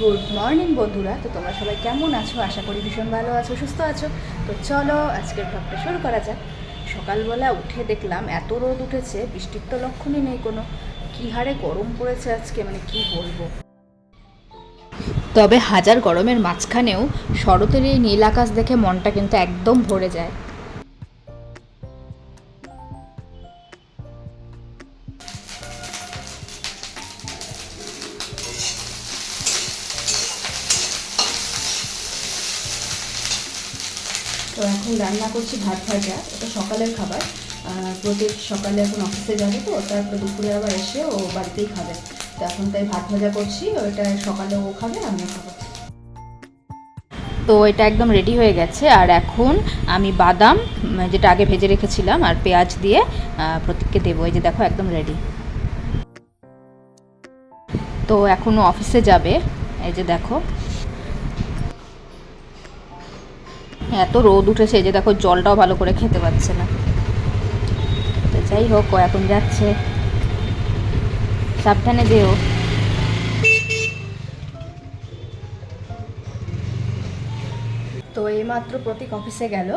Good morning বন্ধুরা, তো তোমরা সবাই কেমন আছো? আশা করি ভীষণ ভালো আছো, সুস্থ আছো। তো চলো আজকের ব্লগটা শুরু করা যাক। সকালবেলা উঠে দেখলাম এত রোদ উঠেছে, বৃষ্টির তো লক্ষণই নেই কোনো। কী হারে গরম পড়েছে আজকে মানে কি বলব? তবে হাজার গরমের মাঝখানেও শরতের এই নীল আকাশ দেখে মনটা কিন্তু একদম ভরে যায়। তো এখন রান্না করছি ভাত ভাজা, এটা সকালের খাবার। প্রত্যেক সকালে এখন অফিসে যাবে তো, তারপরে দুপুরে আবার এসে ও বাড়িতেই খাবে। তো এখন তাই ভাত ভাজা করছি ওইটা সকালে ও খাবে, আমিও খাব। তো এটা একদম রেডি হয়ে গেছে, আর এখন আমি বাদাম যেটা আগে ভেজে রেখেছিলাম, আর পেঁয়াজ দিয়ে প্রতীককে দেবো। এই যে দেখো, একদম রেডি তো এখনও অফিসে যাবে। এই যে দেখো এত রোদ উঠেছে যে দেখো জলটাও ভালো করে খেতে পাচ্ছে না। তো যাই হোক এখন যাচ্ছে। সাবধানে যেও। তো এইমাত্র প্রতীক অফিসে গেল,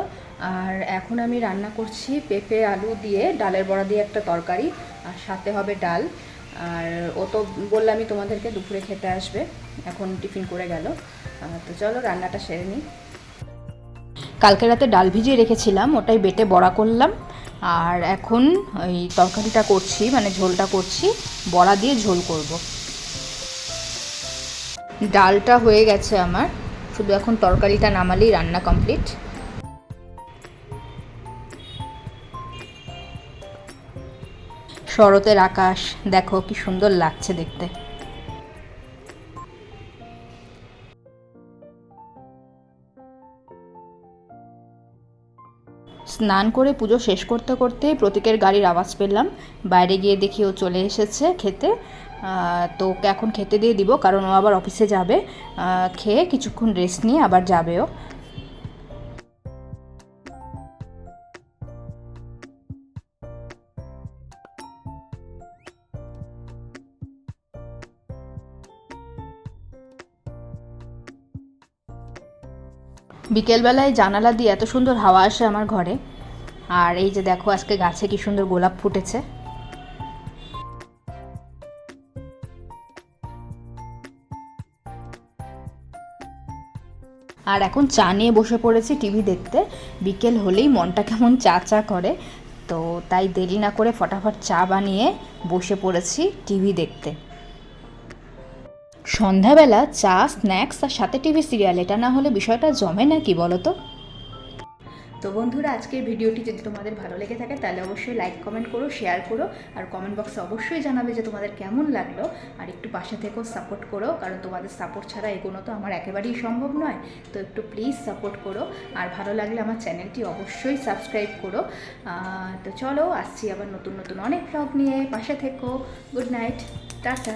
আর এখন আমি রান্না করছি পেঁপে, আলু দিয়ে, ডালের বড়া দিয়ে একটা তরকারি, আর সাথে হবে ডাল। আর ও তো বললামই তোমাদেরকে দুপুরে খেতে আসবে, এখন টিফিন করে গেল। তো চলো, রান্নাটা সেরে নিই। কালকে রাতে ডাল ভিজিয়ে রেখেছিলাম, ওটাই বেটে বড়া করলাম। আর এখন ওই তরকারিটা করছি মানে ঝোলটা করছি, বড়া দিয়ে ঝোল করব। ডালটা হয়ে গেছে আমার, শুধু এখন তরকারিটা নামালেই রান্না কমপ্লিট। শরতের আকাশ, দেখো কি সুন্দর লাগছে দেখতে। স্নান করে পুজো শেষ করতে করতে প্রতীকের গাড়ির আওয়াজ পেলাম। বাইরে গিয়ে দেখি ও চলে এসেছে খেতে। তো ওকে এখন খেতে দিয়ে দিব, কারণ ও আবার অফিসে যাবে। খেয়ে কিছুক্ষণ রেস্ট নিয়ে আবার যাবে বিকেলবেলায় জানালা দিয়ে এত সুন্দর হাওয়া আসে আমার ঘরে। আর এই যে দেখো, আজকে গাছে কি সুন্দর গোলাপ ফুটেছে। আর এখন চা নিয়ে বসে পড়েছি টিভি দেখতে। বিকেল হলেই মনটা কেমন চা চা করে। তো তাই দেরি না করে ফটাফট চা বানিয়ে বসে পড়েছি টিভি দেখতে। সন্ধ্যাবেলা চা, স্ন্যাক্স আর সাথে টিভি সিরিয়াল, এটা না হলে বিষয়টা জমে না কি বলো তো? তো বন্ধুরা, আজকের ভিডিওটি যদি তোমাদের ভালো লেগে থাকে, তাহলে অবশ্যই লাইক কমেন্ট করো শেয়ার করো, আর কমেন্ট বক্সে অবশ্যই জানাবে যে তোমাদের কেমন লাগল। আর একটু পাশে থেকেও সাপোর্ট করো, কারণ তোমাদের সাপোর্ট ছাড়া এগোনো তো আমার একেবারেই সম্ভব নয়। তো একটু প্লিজ সাপোর্ট করো, আর ভালো লাগলে আমার চ্যানেলটি অবশ্যই সাবস্ক্রাইব করো। তো চলো, আসছি আবার নতুন নতুন অনেক ব্লগ নিয়ে। পাশে থেকো গুড নাইট টাটা।